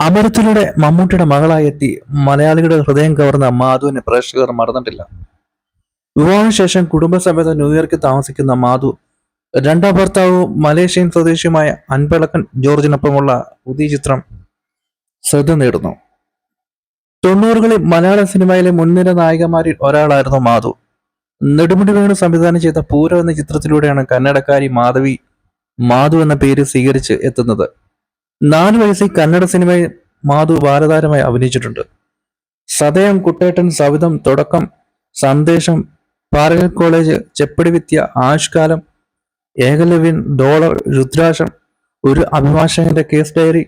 അമരത്തിലൂടെ മമ്മൂട്ടിയുടെ മകളായി എത്തി മലയാളികളുടെ ഹൃദയം കവർന്ന മാധുവിനെ പ്രേക്ഷകർ മറന്നിട്ടില്ല. വിവാഹശേഷം കുടുംബസമേതം ന്യൂയോർക്കിൽ താമസിക്കുന്ന മാധു രണ്ടാം ഭർത്താവ് മലേഷ്യൻ സ്വദേശിയുമായ അൻപളക്കൻ ജോർജിനൊപ്പമുള്ള പുതിയ ചിത്രം ശ്രദ്ധ നേടുന്നു. തൊണ്ണൂറുകളിൽ മലയാള സിനിമയിലെ മുൻനിര നായികമാരിൽ ഒരാളായിരുന്നു മാധു. നെടുമുടി വേണു സംവിധാനം ചെയ്ത പൂരം എന്ന ചിത്രത്തിലൂടെയാണ് കന്നഡക്കാരി മാധവി മാധു എന്ന പേര് സ്വീകരിച്ച് എത്തുന്നത്. നാല് വയസ്സിൽ കന്നഡ സിനിമയിൽ മാധു ബാലതാരമായി അഭിനയിച്ചിട്ടുണ്ട്. സതയം Kuttettan Savidham Thudakkam Sandesham Parallel College Cheppadi Vidya Aashkalam Ekalavyan Dollar Rudraksham ഒരു അഭിഭാഷകന്റെ കേസ് ഡയറി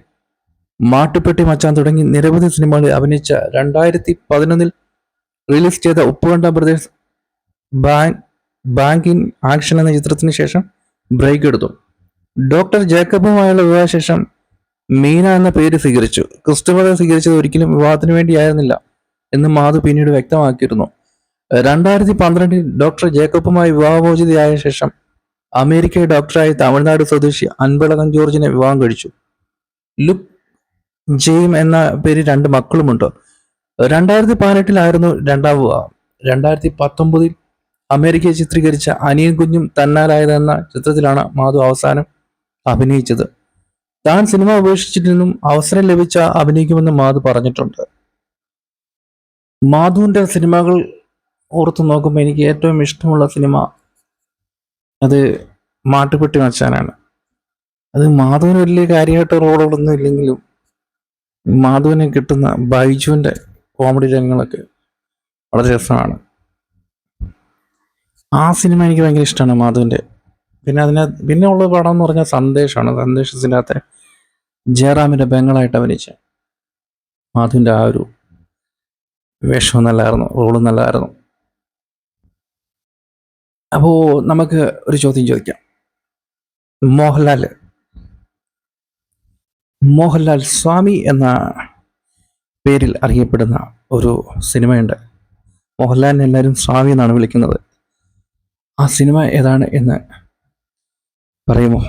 മാട്ടുപ്പെട്ടി മച്ചാൻ തുടങ്ങി നിരവധി സിനിമകളിൽ അഭിനയിച്ച രണ്ടായിരത്തി പതിനൊന്നിൽ റിലീസ് ചെയ്ത Uppukanda brothers back back in action എന്ന ചിത്രത്തിന് ശേഷം ബ്രേക്ക് എടുത്തു. ഡോക്ടർ ജേക്കബുമായുള്ള വിവാഹശേഷം മീന എന്ന പേര് സ്വീകരിച്ചു. ക്രിസ്തുമത സ്വീകരിച്ചത് ഒരിക്കലും വിവാഹത്തിന് വേണ്ടിയായിരുന്നില്ല എന്ന് മാധു പിന്നീട് വ്യക്തമാക്കിയിരുന്നു. രണ്ടായിരത്തി പന്ത്രണ്ടിൽ ഡോക്ടർ ജേക്കബുമായി വിവാഹമോചിതയായ ശേഷം അമേരിക്ക ഡോക്ടറായി തമിഴ്നാട് സ്വദേശി അൻപളകൻ ജോർജിനെ വിവാഹം കഴിച്ചു. ലുക് ജെയിം എന്ന പേര് രണ്ട് മക്കളുമുണ്ട്. രണ്ടായിരത്തി പതിനെട്ടിലായിരുന്നു രണ്ടാം വിവാഹം. രണ്ടായിരത്തി പത്തൊമ്പതിൽ അമേരിക്കയെ ചിത്രീകരിച്ച അനിയൻ കുഞ്ഞും തന്നാലായത് എന്ന ചിത്രത്തിലാണ് മാധു അവസാനം അഭിനയിച്ചത്. താൻ സിനിമ ഉപേക്ഷിച്ചിട്ടും അവസരം ലഭിച്ച അഭിനയിക്കുമെന്ന് മാധു പറഞ്ഞിട്ടുണ്ട്. മാധുവിന്റെ സിനിമകൾ ഓർത്ത് നോക്കുമ്പോൾ എനിക്ക് ഏറ്റവും ഇഷ്ടമുള്ള സിനിമ അത് മാട്ടുപെട്ടി മച്ചാനാണ്. അത് മാധുവിന് വലിയ കാര്യമായിട്ട് റോളുകളൊന്നും ഇല്ലെങ്കിലും മാധുവിന് കിട്ടുന്ന ബൈജുവിന്റെ കോമഡി രംഗങ്ങളൊക്കെ വളരെ രസമാണ്. ആ സിനിമ എനിക്ക് ഭയങ്കര ഇഷ്ടമാണ് മാധുവിന്റെ പിന്നെ അതിന് പിന്നെ ഉള്ള പടം എന്ന് പറഞ്ഞാൽ സന്ദേശമാണ്. സന്ദേശത്തിന്റെ അകത്തെ ജയറാമിന്റെ ബംഗളായിട്ട് അഭിനയിച്ച മാധുവിന്റെ ആ ഒരു വേഷവും നല്ലതായിരുന്നു റോളും നല്ലതായിരുന്നു അപ്പോൾ നമുക്ക് ഒരു ചോദ്യം ചോദിക്കാം. മോഹൻലാൽ മോഹൻലാൽ സ്വാമി എന്ന പേരിൽ അറിയപ്പെടുന്ന ഒരു സിനിമയുണ്ട്. മോഹൻലാലിനെ എല്ലാവരും സ്വാമി എന്നാണ് വിളിക്കുന്നത്. ആ സിനിമ ഏതാണ് എന്ന് പറയുമോ